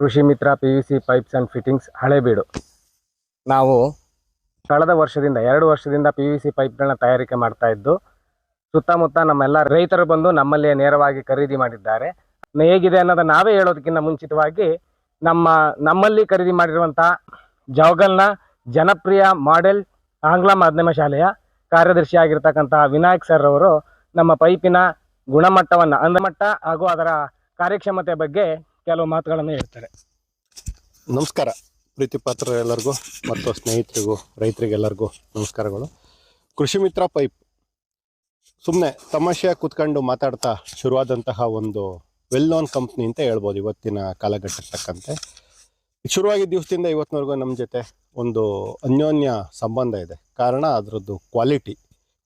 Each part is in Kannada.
Krishi Mitra P U C pipes and fittings Halebeedu. ನಾವು ಕಳೆದ ವರ್ಷದಿಂದ, ಎರಡು ವರ್ಷದಿಂದ ಪಿ ಯು ಸಿ ಪೈಪ್ಗಳನ್ನ ತಯಾರಿಕೆ ಮಾಡ್ತಾ ಇದ್ದು, ಸುತ್ತಮುತ್ತ ನಮ್ಮೆಲ್ಲ ರೈತರು ಬಂದು ನಮ್ಮಲ್ಲಿ ನೇರವಾಗಿ ಖರೀದಿ ಮಾಡಿದ್ದಾರೆ. ಹೇಗಿದೆ ಅನ್ನೋದನ್ನ ನಾವೇ ಹೇಳೋದಕ್ಕಿಂತ ಮುಂಚಿತವಾಗಿ, ನಮ್ಮ, ನಮ್ಮಲ್ಲಿ ಖರೀದಿ ಮಾಡಿರುವಂಥ ಜವಗಲ್ನ ಜನಪ್ರಿಯ ಮಾಡೆಲ್ ಆಂಗ್ಲ ಮಾಧ್ಯಮ ಶಾಲೆಯ ಕಾರ್ಯದರ್ಶಿ ಆಗಿರ್ತಕ್ಕಂತಹ ವಿನಾಯಕ್ ಸರ್ ಅವರು ನಮ್ಮ ಪೈಪಿನ ಗುಣಮಟ್ಟವನ್ನು, ಅಂದಮಟ್ಟ ಹಾಗೂ ಅದರ ಕಾರ್ಯಕ್ಷಮತೆ ಬಗ್ಗೆ ಕೆಲವು ಮಾತುಗಳನ್ನು ಹೇಳ್ತಾರೆ. ನಮಸ್ಕಾರ. ಪ್ರೀತಿ ಪಾತ್ರ ಎಲ್ಲರಿಗೂ ಮತ್ತು ಸ್ನೇಹಿತರಿಗೂ, ರೈತರಿಗೆಲ್ಲರಿಗೂ ನಮಸ್ಕಾರಗಳು. ಕೃಷಿ ಮಿತ್ರ ಪೈಪ್. ಸುಮ್ಮನೆ ತಮಾಷೆಯಾಗಿ ಕೂತ್ಕೊಂಡು ಮಾತಾಡ್ತಾ ಶುರುವಾದಂತಹ ಒಂದು ವೆಲ್ ನೋನ್ ಕಂಪ್ನಿ ಅಂತ ಹೇಳ್ಬೋದು ಇವತ್ತಿನ ಕಾಲಘಟ್ಟಕ್ಕೆ ತಕ್ಕಂತೆ ಇದು ಶುರುವಾಗಿದ್ದ ದಿವಸದಿಂದ ಇವತ್ತಿನವರೆಗೂ ನಮ್ಮ ಜೊತೆ ಒಂದು ಅನ್ಯೋನ್ಯ ಸಂಬಂಧ ಇದೆ. ಕಾರಣ ಅದರದ್ದು ಕ್ವಾಲಿಟಿ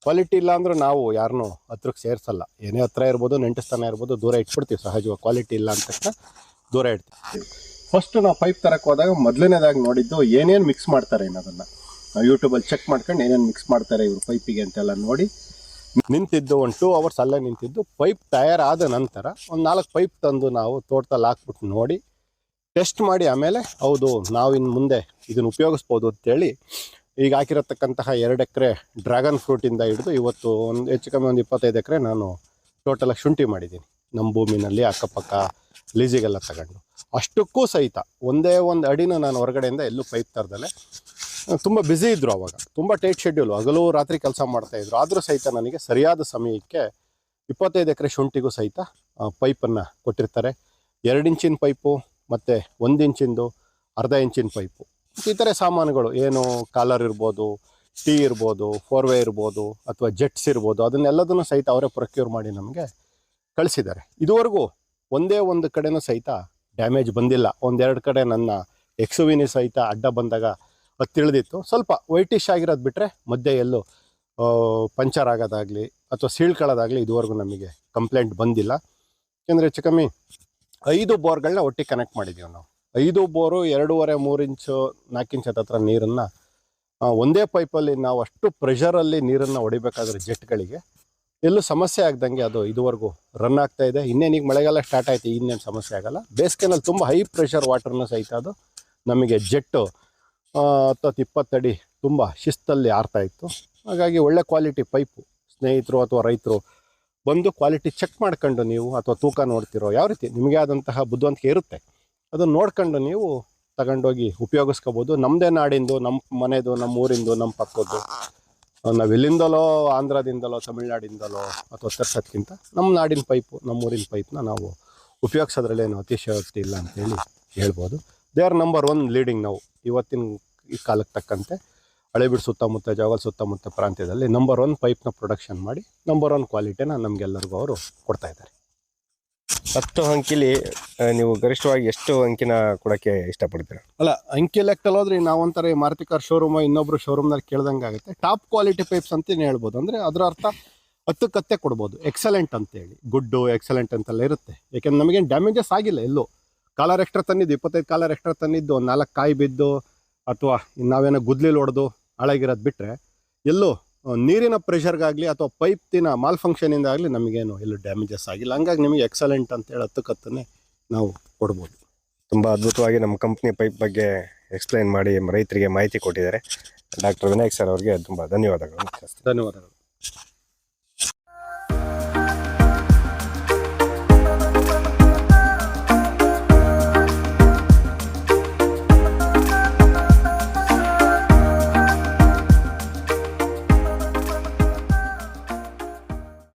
ಕ್ವಾಲಿಟಿ ಇಲ್ಲ ಅಂದ್ರೆ ನಾವು ಯಾರನ್ನೂ ಹತ್ರಕ್ಕೆ ಸೇರಿಸಲ್ಲ. ಏನೇ ಹತ್ರ ಇರ್ಬೋದು ನೆಂಟಸ್ಥಾನ ಇರ್ಬೋದು, ದೂರ ಇಟ್ಬಿಡ್ತೀವಿ. ಸಹಜವಾಗಿ ಕ್ವಾಲಿಟಿ ಇಲ್ಲ ಅಂತ ದೂರ ಇಡ್ತೀವಿ ಫಸ್ಟ್ ನಾವು ಪೈಪ್ ತರಕ್ಕೆ ಹೋದಾಗ ಮೊದಲನೇದಾಗಿ ನೋಡಿದ್ದು ಏನೇನು ಮಿಕ್ಸ್ ಮಾಡ್ತಾರೆ ಅನ್ನೋದನ್ನ. ನಾವು ಯೂಟ್ಯೂಬಲ್ಲಿ ಚೆಕ್ ಮಾಡ್ಕೊಂಡು ಏನೇನು ಮಿಕ್ಸ್ ಮಾಡ್ತಾರೆ ಇವರು ಪೈಪಿಗೆ ಅಂತೆಲ್ಲ ನೋಡಿ. ನಿಂತಿದ್ದು ಒಂದು ಟೂ ಅವರ್ಸ್ ಅಲ್ಲೇ ನಿಂತಿದ್ದು. ಪೈಪ್ ತಯಾರಾದ ನಂತರ ಒಂದು ನಾಲ್ಕು ಪೈಪ್ ತಂದು ನಾವು ತೋಟದಲ್ಲಿ ಹಾಕ್ಬಿಟ್ಟು ನೋಡಿ ಟೆಸ್ಟ್ ಮಾಡಿ ಆಮೇಲೆ ಹೌದು ನಾವು ಇನ್ನು ಮುಂದೆ ಇದನ್ನು ಉಪಯೋಗಿಸ್ಬೋದು ಅಂತೇಳಿ ಈಗ ಹಾಕಿರತಕ್ಕಂತಹ ಎರಡು ಎಕರೆ ಡ್ರ್ಯಾಗನ್ ಫ್ರೂಟಿಂದ ಹಿಡಿದು ಇವತ್ತು ಒಂದು ಹೆಚ್ಚು ಕಮ್ಮಿ ಒಂದು ಇಪ್ಪತ್ತೈದು ಎಕರೆ ನಾನು ಟೋಟಲಾಗಿ ಶುಂಠಿ ಮಾಡಿದ್ದೀನಿ. ನಮ್ಮ ಭೂಮಿನಲ್ಲಿ ಅಕ್ಕಪಕ್ಕ ಲೀಸಿಗೆಲ್ಲ ತಗೊಂಡು. ಅಷ್ಟಕ್ಕೂ ಸಹಿತ ಒಂದೇ ಒಂದು ಅಡಿನ ನಾನು ಹೊರಗಡೆಯಿಂದ ಎಲ್ಲೂ ಪೈಪ್ ತರದಲ್ಲೇ, ತುಂಬ ಬ್ಯುಸಿ ಇದ್ದರು ಅವಾಗ. ತುಂಬ ಟೈಟ್ ಶೆಡ್ಯೂಲು ಹಗಲು ರಾತ್ರಿ ಕೆಲಸ ಮಾಡ್ತಾಯಿದ್ರು ಆದರೂ ಸಹಿತ ನನಗೆ ಸರಿಯಾದ ಸಮಯಕ್ಕೆ ಇಪ್ಪತ್ತೈದು ಎಕರೆ ಶುಂಠಿಗೂ ಸಹಿತ ಪೈಪನ್ನು ಕೊಟ್ಟಿರ್ತಾರೆ. ಎರಡು ಇಂಚಿನ ಪೈಪು ಮತ್ತು ಒಂದು ಇಂಚಿಂದು ಅರ್ಧ ಇಂಚಿನ ಪೈಪು ಇತರೆ ಸಾಮಾನುಗಳು, ಏನು ಕಾಲರ್ ಇರ್ಬೋದು ಟೀ ಇರ್ಬೋದು ಫೋರ್ ವೇ ಇರ್ಬೋದು, ಅಥವಾ ಜೆಟ್ಸ್ ಇರ್ಬೋದು, ಅದನ್ನೆಲ್ಲದನ್ನು ಸಹಿತ ಅವರೇ ಪ್ರೊಕ್ಯೂರ್ ಮಾಡಿ ನಮಗೆ ಕಳಿಸಿದ್ದಾರೆ. ಇದುವರೆಗೂ ಒಂದೇ ಒಂದು ಕಡೆನೂ ಸಹಿತ ಡ್ಯಾಮೇಜ್ ಬಂದಿಲ್ಲ. ಒಂದೆರಡು ಕಡೆ ನನ್ನ ಎಕ್ಸುವಿನಿ ಸಹಿತ ಅಡ್ಡ ಬಂದಾಗ ಅದು ಸ್ವಲ್ಪ ವೈಟಿಶ್ ಆಗಿರೋದು ಬಿಟ್ಟರೆ ಮಧ್ಯೆ ಎಲ್ಲೂ ಪಂಚರ್ ಆಗೋದಾಗಲಿ ಅಥವಾ ಸೀಳ್ಕೊಳ್ಳೋದಾಗಲಿ ಇದುವರೆಗೂ ನಮಗೆ ಕಂಪ್ಲೇಂಟ್ ಬಂದಿಲ್ಲ. ಯಾಕೆಂದರೆ ಹೆಚ್ಚು ಕಮ್ಮಿ ಐದು ಬೋರ್ಗಳನ್ನ ಒಟ್ಟಿಗೆ ಕನೆಕ್ಟ್ ಮಾಡಿದ್ದೀವಿ ನಾವು. ಐದು ಬೋರು ಎರಡೂವರೆ ಮೂರು ಇಂಚು, ನಾಲ್ಕು ಇಂಚ್ ಹತ್ರ ನೀರನ್ನು ಒಂದೇ ಪೈಪಲ್ಲಿ ನಾವು ಅಷ್ಟು ಪ್ರೆಷರಲ್ಲಿ ನೀರನ್ನು ಹೊಡಿಬೇಕಾದ್ರೆ ಜೆಟ್ಗಳಿಗೆ ಎಲ್ಲೂ ಸಮಸ್ಯೆ ಆಗ್ದಂಗೆ ಅದು ಇದುವರೆಗೂ ರನ್ ಆಗ್ತಾ ಇದೆ. ಈಗ ಮಳೆಗಾಲ ಸ್ಟಾರ್ಟ್ ಆಯಿತು, ಇನ್ನೇನು ಸಮಸ್ಯೆ ಆಗಲ್ಲ. ಬೇಸಿಗೆನಲ್ಲಿ ತುಂಬ ಹೈ ಪ್ರೆಷರ್ ವಾಟರ್ನ ಸಹಿತ ಅದು ನಮಗೆ ಜೆಟ್ಟು ಹತ್ತತ್ತು ಇಪ್ಪತ್ತಡಿ ತುಂಬ ಶಿಸ್ತಲ್ಲಿ ಆರ್ತಾ ಇತ್ತು. ಹಾಗಾಗಿ ಒಳ್ಳೆ ಕ್ವಾಲಿಟಿ ಪೈಪು ಸ್ನೇಹಿತರು ಅಥವಾ ರೈತರು ಬಂದು ಕ್ವಾಲಿಟಿ ಚೆಕ್ ಮಾಡ್ಕೊಂಡು ನೀವು ಅಥವಾ ತೂಕ ನೋಡ್ತಿರೋ ಯಾವ ರೀತಿ ನಿಮಗೆ ಆದಂತಹ ಬುದ್ಧಿವಂತಿಕೆ ಇರುತ್ತೆ, ಅದನ್ನು ನೋಡ್ಕೊಂಡು ನೀವು ತಗೊಂಡೋಗಿ ಉಪಯೋಗಿಸ್ಕೋಬೋದು. ನಮ್ಮದೇ ನಾಡಿಂದು ನಮ್ಮ ಮನೆದು ನಮ್ಮ ಊರಿಂದು ನಮ್ಮ ಪಕ್ಕದ್ದು. ನಾವು ಎಲ್ಲಿಂದಲೋ ಆಂಧ್ರದಿಂದಲೋ, ತಮಿಳ್ನಾಡಿಂದಲೋ ಅಥವಾ ತರ್ಸೋದ್ಕಿಂತ ನಮ್ಮ ನಾಡಿನ ಪೈಪು ನಮ್ಮೂರಿನ ಪೈಪ್ನ ನಾವು ಉಪಯೋಗಿಸೋದ್ರಲ್ಲಿ ಏನು ಅತಿಶಯೋಕ್ತಿ ಇಲ್ಲ ಅಂತೇಳಿ ಹೇಳ್ಬೋದು. They are number one leading ನಾವು ಇವತ್ತಿನ ಈ ಕಾಲಕ್ಕೆ ತಕ್ಕಂತೆ ಹಳೆಬೀಡು ಸುತ್ತಮುತ್ತ, ಜಾಗಲ್ ಸುತ್ತಮುತ್ತ ಪ್ರಾಂತ್ಯದಲ್ಲಿ ನಂಬರ್ ಒನ್ ಪೈಪ್ನ ಪ್ರೊಡಕ್ಷನ್ ಮಾಡಿ ನಂಬರ್ ಒನ್ ಕ್ವಾಲಿಟಿನ ನಮಗೆಲ್ಲರಿಗೂ ಅವರು ಕೊಡ್ತಾ ಇದ್ದಾರೆ. ಹತ್ತು ಅಂಕಿಲಿ ನೀವು ಗರಿಷ್ಠವಾಗಿ ಎಷ್ಟು ಅಂಕಿನ ಕೊಡೋಕ್ಕೆ ಇಷ್ಟಪಡ್ತೀರಾ? ಅಲ್ಲ, ಅಂಕಿ ಲೆಕ್ಕದಲ್ಲಿ ಹೋದ್ರೆ ನಾವೊಂಥರ ಈ ಮಾರುತಿ ಕಾರ್ ಶೋರೂಮ್ ಇನ್ನೊಬ್ರು ಶೋರೂಮ್ನಲ್ಲಿ ಕೇಳ್ದಂಗೆ ಆಗುತ್ತೆ. ಟಾಪ್ ಕ್ವಾಲಿಟಿ ಪೈಪ್ಸ್ ಅಂತಲೇ ಹೇಳ್ಬೋದು. ಅಂದರೆ ಅದರ ಅರ್ಥ ಹತ್ತಕ್ಕತ್ತೆ ಕೊಡ್ಬೋದು. ಎಕ್ಸಲೆಂಟ್ ಅಂತೇಳಿ ಗುಡ್ಡು ಎಕ್ಸಲೆಂಟ್ ಅಂತೆಲ್ಲ ಇರುತ್ತೆ. ಯಾಕೆಂದ್ರೆ ನಮಗೇನು ಡ್ಯಾಮೇಜಸ್ ಆಗಿಲ್ಲ ಎಲ್ಲೂ. ಕಾಲರ್ ಎಕ್ಸ್ಟ್ರಾ ತಂದಿದ್ದು, ಇಪ್ಪತ್ತೈದು ಕಾಲರ್ ಎಕ್ಸ್ಟ್ರಾ ತಂದಿದ್ದು, ಒಂದು ನಾಲ್ಕು ಕಾಯಿ ಬಿದ್ದು, ಅಥವಾ ನಾವೇನೋ ಗುದ್ಲಿಲ್ ಹೊಡೆದು, ಹಾಳಾಗಿರೋದು ಬಿಟ್ಟರೆ ಎಲ್ಲೂ ನೀರಿನ ಪ್ರೆಷರ್ಗಾಗಲಿ ಅಥವಾ ಪೈಪ್ತಿನ ಮಾಲ್ ಫಂಕ್ಷನಿಂದ ಆಗಲಿ ನಮಗೇನು ಎಲ್ಲೂ ಡ್ಯಾಮೇಜಸ್ ಆಗಿಲ್ಲ. ಹಂಗಾಗಿ ನಿಮಗೆ ಎಕ್ಸಲೆಂಟ್ ಅಂತೇಳಿ ಹತ್ತಕ್ಕತ್ತನೇ ನಾವು ಕೊಡ್ಬೋದು. ತುಂಬ ಅದ್ಭುತವಾಗಿ ನಮ್ಮ ಕಂಪ್ನಿ ಪೈಪ್ ಬಗ್ಗೆ ಎಕ್ಸ್ಪ್ಲೈನ್ ಮಾಡಿ ರೈತರಿಗೆ ಮಾಹಿತಿ ಕೊಟ್ಟಿದ್ದಾರೆ. ಡಾಕ್ಟರ್ ವಿನಾಯಕ್ ಸರ್ ಅವರಿಗೆ ತುಂಬ ಧನ್ಯವಾದಗಳು. ಧನ್ಯವಾದಗಳು.